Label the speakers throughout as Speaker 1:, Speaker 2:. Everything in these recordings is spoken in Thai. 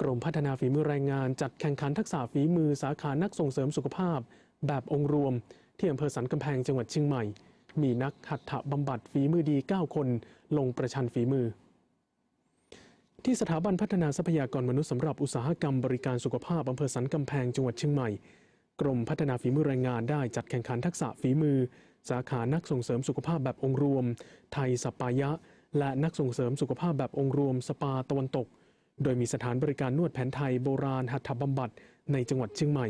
Speaker 1: กรมพัฒนาฝีมือแรงงานจัดแข่งขันทักษะฝีมือสาขานักส่งเสริมสุขภาพ แบบองค์รวม ที่อำเภอสันกำแพงจังหวัดเชียงใหม่ มีนักหัตถบำบัดฝีมือดี 9 คน ลงประชันฝีมือ ที่สถาบันพัฒนาทรัพยากรมนุษย์สำหรับอุตสาหกรรมบริการสุขภาพอำเภอสันกำแพงจังหวัดเชียงใหม่ กรมพัฒนาฝีมือแรงงานได้จัดแข่งขันทักษะฝีมือ สาขานักส่งเสริมสุขภาพแบบองค์รวม ไทยสปายะ และนักส่งเสริมสุขภาพแบบองค์รวม สปาตะวันตก โดยมีสถานบริการนวดแผนไทยโบราณหัตถบำบัดในจังหวัดเชียงใหม่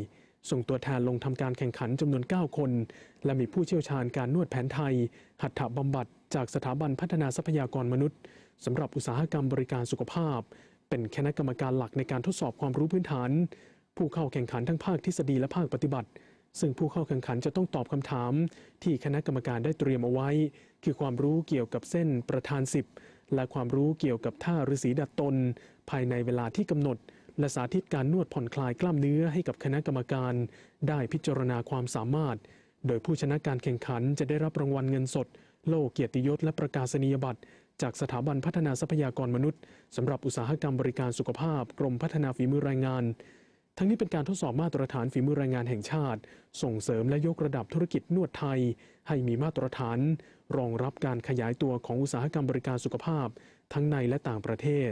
Speaker 1: ส่งตัวแทนลงทำการแข่งขันจำนวน 9 คน และมีผู้เชี่ยวชาญการนวดแผนไทย หัตถบำบัดจากสถาบันพัฒนาทรัพยากรมนุษย์สำหรับอุตสาหกรรมบริการสุขภาพ เป็นคณะกรรมการหลักในการทดสอบความรู้พื้นฐาน ผู้เข้าแข่งขันทั้งภาคทฤษฎีและภาคปฏิบัติ ซึ่งผู้เข้าแข่งขันจะต้องตอบคำถาม ที่คณะกรรมการได้เตรียมเอาไว้ คือความรู้เกี่ยวกับเส้นประธานสิบ และความรู้เกี่ยวกับท่าฤาษีดัดตน ภายในเวลาที่กำหนด และสาธิตการนวดผ่อนคลายกล้ามเนื้อให้กับคณะกรรมการ ได้พิจารณาความสามารถ โดยผู้ชนะการแข่งขันจะได้รับรางวัลเงินสด โล่เกียรติยศและประกาศนียบัตรจากสถาบันพัฒนาทรัพยากรมนุษย์สำหรับอุตสาหกรรมบริการสุขภาพ กรมพัฒนาฝีมือแรงงาน ทั้งนี้เป็นการทดสอบมาตรฐานฝีมือแรงงานแห่งชาติ ส่งเสริมและยกระดับธุรกิจนวดไทย ให้มีมาตรฐาน รองรับการขยายตัวของอุตสาหกรรมบริการสุขภาพ ทั้งในและต่างประเทศ